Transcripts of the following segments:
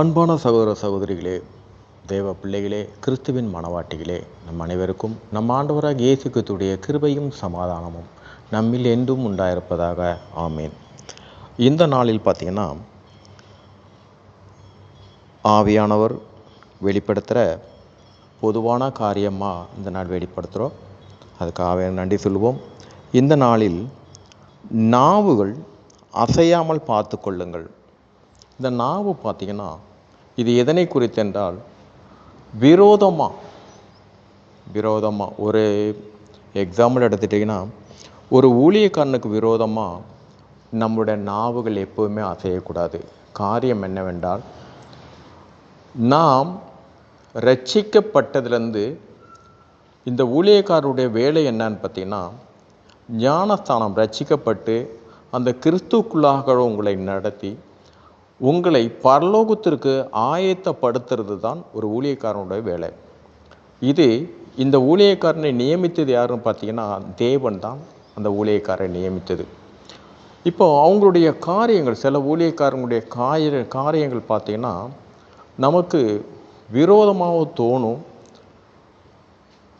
அன்பான சகோதர சகோதரிகளே தேவ பிள்ளைகளே கிறிஸ்துவின் மனவாட்டிகளே நம் அனைவருக்கும் நம் ஆண்டவராக இயேசு கிறிஸ்துடைய கிருபையும் சமாதானமும் நம்மில் என்றும் உண்டாயிருப்பதாக ஆமேன். இந்த நாளில் பார்த்தீங்கன்னா ஆவியானவர் வெளிப்படுத்துகிற பொதுவான காரியமாக இந்த நாள் வெளிப்படுத்துகிறோம். அதுக்காக நன்றி சொல்லுவோம். இந்த நாளில் நாவுகள் அசையாமல் பார்த்து கொள்ளுங்கள். இந்த நாவு பார்த்தீங்கன்னா இது எதனை குறித்தென்றால் விரோதமாக விரோதமாக ஒரு எக்ஸாம்பிள் எடுத்துட்டிங்கன்னா ஒரு ஊழியக்காரனுக்கு விரோதமாக நம்முடைய நாவுகள் எப்போவுமே அசையக்கூடாது. காரியம் என்னவென்றால் நாம் ரட்சிக்கப்பட்டதுலேருந்து இந்த ஊழியக்காரருடைய வேலை என்னன்னு பார்த்தீங்கன்னா ஞானஸ்தானம் ரட்சிக்கப்பட்டு அந்த கிறிஸ்துக்குள்ளாக உங்களை நடத்தி உங்களை பரலோகத்திற்கு ஆயத்தப்படுத்துறது தான் ஒரு ஊழியக்காரனுடைய வேலை. இது இந்த ஊழியக்காரனை நியமித்தது யாருன்னு பார்த்தீங்கன்னா தேவன் தான் அந்த ஊழியக்காரரை நியமித்தது. இப்போ அவங்களுடைய காரியங்கள் சில ஊழியக்காரங்களுடைய காய காரியங்கள் பார்த்தீங்கன்னா நமக்கு விரோதமாக தோணும்.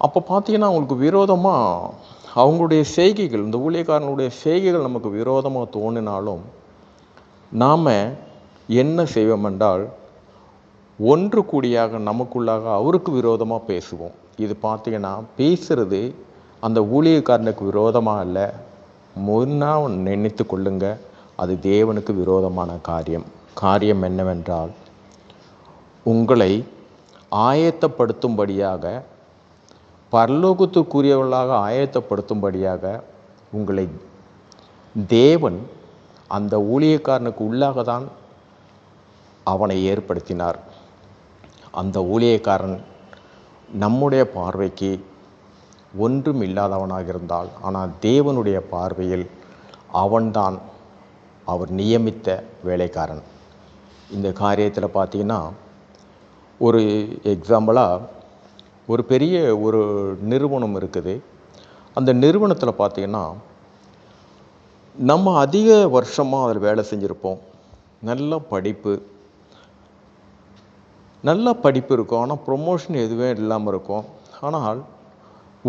அப்போ பார்த்தீங்கன்னா அவங்களுக்கு விரோதமாக அவங்களுடைய செய்கைகள் இந்த ஊழியக்காரனுடைய செய்கைகள் நமக்கு விரோதமாக தோணினாலும் நாம் என்ன செய்வோம் என்றால் ஒன்று கூடியாக நமக்குள்ளாக அவருக்கு விரோதமாக பேசுவோம். இது பார்த்தீங்கன்னா பேசுறது அந்த ஊழியக்காரனுக்கு விரோதமாக இல்லை முன்னா நினைத்து கொள்ளுங்க அது தேவனுக்கு விரோதமான காரியம். காரியம் என்னவென்றால் உங்களை ஆயத்தப்படுத்தும்படியாக பரலோகத்துக்குரியவர்களாக ஆயத்தப்படுத்தும்படியாக உங்களை தேவன் அந்த ஊழியக்காரனுக்கு உள்ளாக தான் அவனை ஏற்படுத்தினார். அந்த ஊழியக்காரன் நம்முடைய பார்வைக்கு ஒன்றும் இல்லாதவனாக இருந்தால் ஆனால் தேவனுடைய பார்வையில் அவன்தான் அவர் நியமித்த வேலைக்காரன். இந்த காரியத்தில் பார்த்தீங்கன்னா ஒரு எக்ஸாம்பிளாக ஒரு பெரிய ஒரு நிறுவனம் இருக்குது. அந்த நிறுவனத்தில் பார்த்தீங்கன்னா நம்ம அதிக வருஷமாக அதில் வேலை செஞ்சுருப்போம். நல்ல படிப்பு நல்ல படிப்பு இருக்கும் ஆனால் ப்ரொமோஷன் எதுவே இல்லாமல் இருக்கும். ஆனால்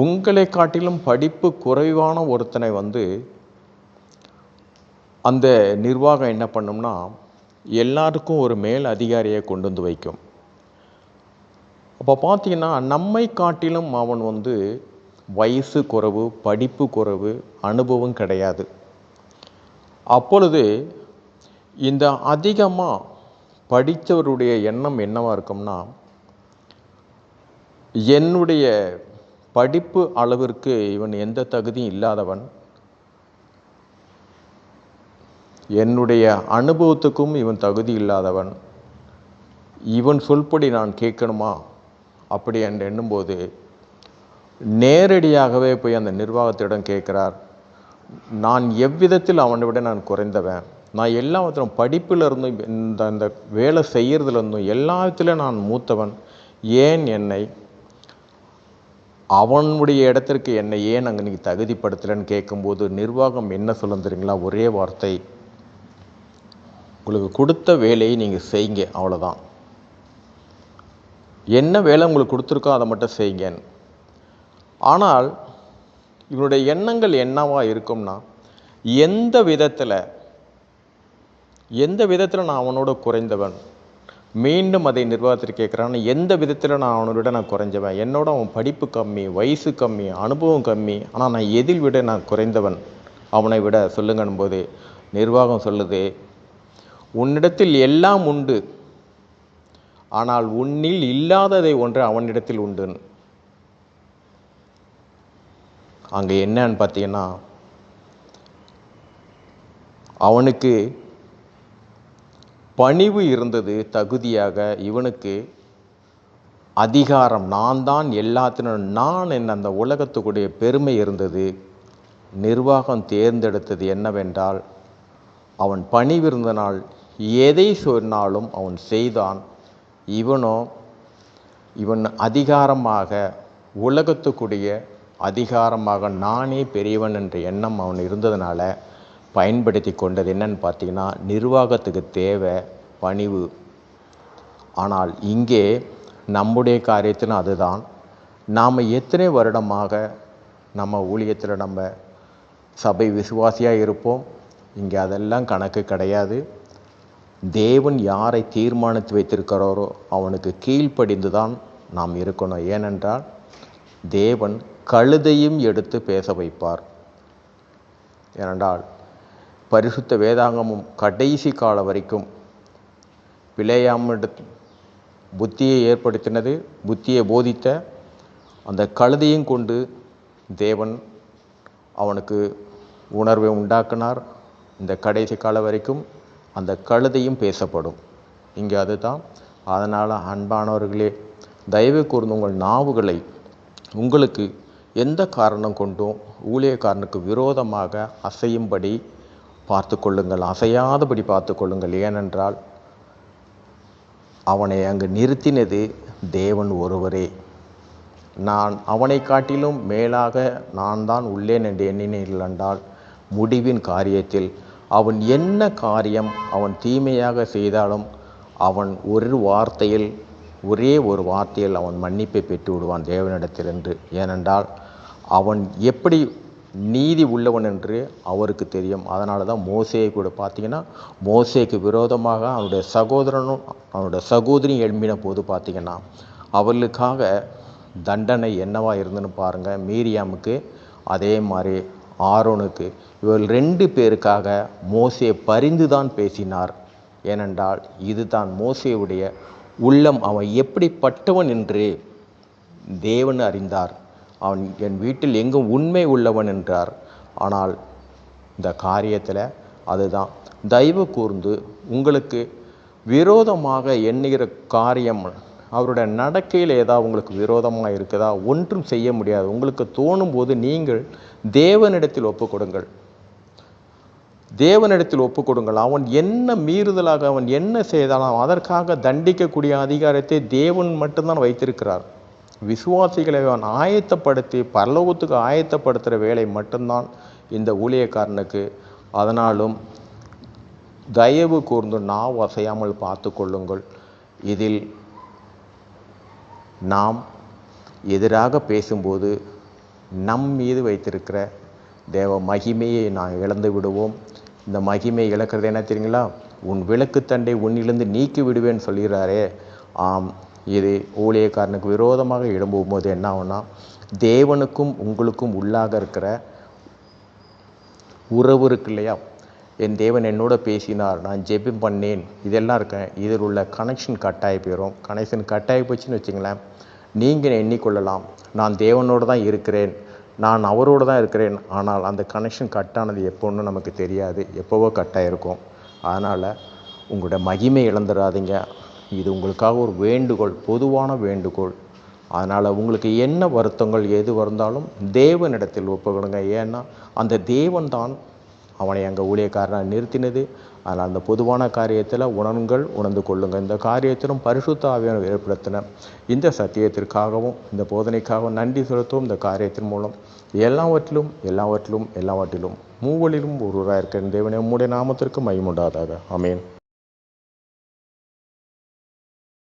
உங்களை காட்டிலும் படிப்பு குறைவான ஒருத்தனை வந்து அந்த நிர்வாகம் என்ன பண்ணும்னா எல்லாருக்கும் ஒரு மேல் அதிகாரியை கொண்டு வந்து வைக்கும். அப்போ பார்த்தீங்கன்னா நம்மை காட்டிலும் அவன் வந்து வயசு குறைவு படிப்பு குறைவு அனுபவம் கிடையாது. அப்பொழுது இந்த அதிகமாக படித்தவருடைய எண்ணம் என்னவாக இருக்கும்னா என்னுடைய படிப்பு அளவிற்கு இவன் எந்த தகுதியும் இல்லாதவன் என்னுடைய அனுபவத்துக்கும் இவன் தகுதி இல்லாதவன் இவன் சொல்படி நான் கேட்கணுமா? அப்படி என்று எண்ணும்போது நேரடியாகவே போய் அந்த நிர்வாகத்திடம் கேட்குறார் நான் எவ்விதத்தில் அவனை விட நான் குறைந்தவன்? நான் எல்லாத்திலும் படிப்பில் இருந்தும் இந்த இந்த வேலை செய்கிறதுல இருந்தும் எல்லாத்திலும் நான் மூத்தவன். ஏன் என்னை? அவனுடைய இடத்திற்கு என்னை ஏன் அங்கே நீங்கள் தகுதிப்படுத்தலைன்னு கேட்கும்போது நிர்வாகம் என்ன சொல்லும் தெரியுங்களா? ஒரே வார்த்தை. உங்களுக்கு கொடுத்த வேலையை நீங்கள் செய்யுங்க அவ்வளோதான் என்ன வேலை உங்களுக்கு கொடுத்துருக்கோ அதை மட்டும் செய்யுங்க ஆனால் இவனுடைய எண்ணங்கள் என்னவாக இருக்கும்னா எந்த விதத்தில் எந்த விதத்தில் நான் அவனோட குறைந்தவன்? மீண்டும் அதை நிர்வாகத்தில் கேட்குறான் எந்த விதத்தில் நான் அவனோட நான் குறைஞ்சவன்? என்னோட அவன் படிப்பு கம்மி வயசு கம்மி அனுபவம் கம்மி ஆனால் நான் எதில் விட நான் குறைந்தவன்? அவனை விட சொல்லுங்கன்னும் போது நிர்வாகம் சொல்லுது உன்னிடத்தில் எல்லாம் உண்டு. ஆனால் உன்னில் இல்லாததை ஒன்று அவனிடத்தில் உண்டு. அங்கே என்னன்னு பார்த்தீங்கன்னா அவனுக்கு பணிவு இருந்தது தகுதியாக இவனுக்கு அதிகாரம். நான் தான் எல்லாத்தினும் நான் என்ன அந்த உலகத்துக்குடைய பெருமை இருந்தது. நிர்வாகம் தேர்ந்தெடுத்தது என்னவென்றால் அவன் பணிவிருந்தனால் எதை சொன்னாலும் அவன் செய்தான். இவனோ இவன் அதிகாரமாக உலகத்துக்குடைய அதிகாரமாக நானே பெரியவன் என்ற எண்ணம் அவன் இருந்ததுனால பயன்படுத்தி கொண்டது என்னன்னு பார்த்தீங்கன்னா நிர்வாகத்துக்கு தேவை பணிவு. ஆனால் இங்கே நம்முடைய காரியத்திலும் அதுதான். நாம் எத்தனை வருடமாக நம்ம ஊழியத்தில் நம்ம சபை விசுவாசியாக இருப்போம்? இங்கே அதெல்லாம் கணக்கு கிடையாது. தேவன் யாரை தீர்மானித்து வைத்திருக்கிறாரோ அவனுக்கு கீழ்ப்படிந்து தான் நாம் இருக்கணும். ஏனென்றால் தேவன் கழுதையும் எடுத்து பேச வைப்பார். ஏனென்றால் பரிசுத்த வேதாங்கமும் கடைசி காலம் வரைக்கும் பிழையாம புத்தியை ஏற்படுத்தினது புத்தியை போதித்த அந்த கழுதையும் கொண்டு தேவன் அவனுக்கு உணர்வை உண்டாக்கினார். இந்த கடைசி காலம் வரைக்கும் அந்த கழுதையும் பேசப்படும். இங்கே அதுதான். அதனால் அன்பானவர்களே தயவு கூர்ந்து உங்கள் நாவுகளை உங்களுக்கு எந்த காரணம் கொண்டும் ஊழியக்காரனுக்கு விரோதமாக அசையும்படி பார்த்து கொள்ளுங்கள் அசையாதபடி பார்த்து கொள்ளுங்கள் ஏனென்றால் அவனை அங்கு நிறுத்தினது தேவன் ஒருவரே. நான் அவனை காட்டிலும் மேலாக நான் தான் உள்ளேன் என்று எண்ணினீர்கள் என்றால் முடிவின் காரியத்தில் அவன் என்ன காரியம் அவன் தீமையாக செய்தாலும் அவன் ஒரு வார்த்தையில் ஒரே ஒரு வார்த்தையில் அவன் மன்னிப்பை பெற்று விடுவான் தேவனிடத்தில் என்று ஏனென்றால் அவன் எப்படி நீதி உள்ளவன் என்று அவருக்கு தெரியும். அதனால தான் மோசையை கூட பார்த்தீங்கன்னா மோசைக்கு விரோதமாக அவனுடைய சகோதரனும் அவனுடைய சகோதரியும் எழும்பின போது பார்த்தீங்கன்னா அவர்களுக்காக தண்டனை என்னவா இருந்துன்னு பாருங்கள் மீரியாமுக்கு அதே மாதிரி ஆரோனுக்கு. இவர்கள் ரெண்டு பேருக்காக மோசே பரிந்து தான் பேசினார். ஏனென்றால் இதுதான் மோசையுடைய உள்ளம். அவன் எப்படிப்பட்டவன் என்று தேவன் அறிந்தார். அவன் என் வீட்டில் எங்கும் உண்மை உள்ளவன் என்றார். ஆனால் இந்த காரியத்தில் அதுதான். தயவு கூர்ந்து உங்களுக்கு விரோதமாக எண்ணுகிற காரியம் அவருடைய நடக்கையில் ஏதாவது உங்களுக்கு விரோதமாக இருக்குதா? ஒன்றும் செய்ய முடியாது. உங்களுக்கு தோணும் போது நீங்கள் தேவனிடத்தில் ஒப்பு கொடுங்கள். தேவனிடத்தில் ஒப்பு கொடுங்கள். அவன் என்ன மீறுதலாக அவன் என்ன செய்தாலும் அதற்காக தண்டிக்கக்கூடிய அதிகாரத்தை தேவன் மட்டும்தான் வைத்திருக்கிறார். விசுவாசிகளை அவன் ஆயத்தப்படுத்தி பரலோகத்துக்கு ஆயத்தப்படுத்துகிற வேலை மட்டும்தான் இந்த ஊழியக்காரனுக்கு. அதனாலும் தயவு கூர்ந்து நாவ் அசையாமல் பார்த்து கொள்ளுங்கள். இதில் நாம் எதிராக பேசும்போது நம் மீது வைத்திருக்கிற தேவ மகிமையை நான் இழந்து விடுவோம். இந்த மகிமை இழக்கிறது என்ன தெரியுங்களா? உன் விளக்குத்தண்டை உன்னிலிருந்து நீக்கி விடுவேன்னு சொல்கிறாரே. ஆம் இது ஊழியக்காரனுக்கு விரோதமாக எழும்பும்போது என்ன ஆகும்னா தேவனுக்கும் உங்களுக்கும் உள்ளாக இருக்கிற உறவு இருக்கு இல்லையா? என் தேவன் என்னோட பேசினார் நான் ஜெபம் பண்ணேன். இதெல்லாம் இருக்கேன் இதில் உள்ள கனெக்ஷன் கட்டாயி போயிடும் கனெக்ஷன் கட்டாயி போச்சுன்னு வச்சுங்களேன் நீங்கள் எண்ணிக்கொள்ளலாம். நான் தேவனோடு தான் இருக்கிறேன். நான் அவரோடு தான் இருக்கிறேன். ஆனால் அந்த கனெக்ஷன் கட்டானது எப்போன்னு நமக்கு தெரியாது. எப்போவோ கட்டாயிருக்கும். அதனால் உங்களோட மகிமை இழந்துடாதீங்க. இது உங்களுக்காக ஒரு வேண்டுகோள் பொதுவான வேண்டுகோள். அதனால் உங்களுக்கு என்ன வருத்தங்கள் எது வந்தாலும் தேவனிடத்தில் ஒப்புக்கொடுங்க. ஏன்னா அந்த தேவன் தான் அவனை அங்கே ஊழியக்காரனாக நிறுத்தினது. அதனால் அந்த பொதுவான காரியத்தில் உணர்ங்கள் உணர்ந்து கொள்ளுங்கள் இந்த காரியத்திலும் பரிசுத்த ஆவியான ஏற்படுத்தின இந்த சத்தியத்திற்காகவும் இந்த போதனைக்காகவும் நன்றி செலுத்தும் இந்த காரியத்தின் மூலம் எல்லாவற்றிலும் எல்லாவற்றிலும் எல்லாவற்றிலும் மூவலிலும் ஒருவராக இருக்கிற தேவனே உம்முடைய நாமத்திற்கு மையமுண்டாதாக அமேன்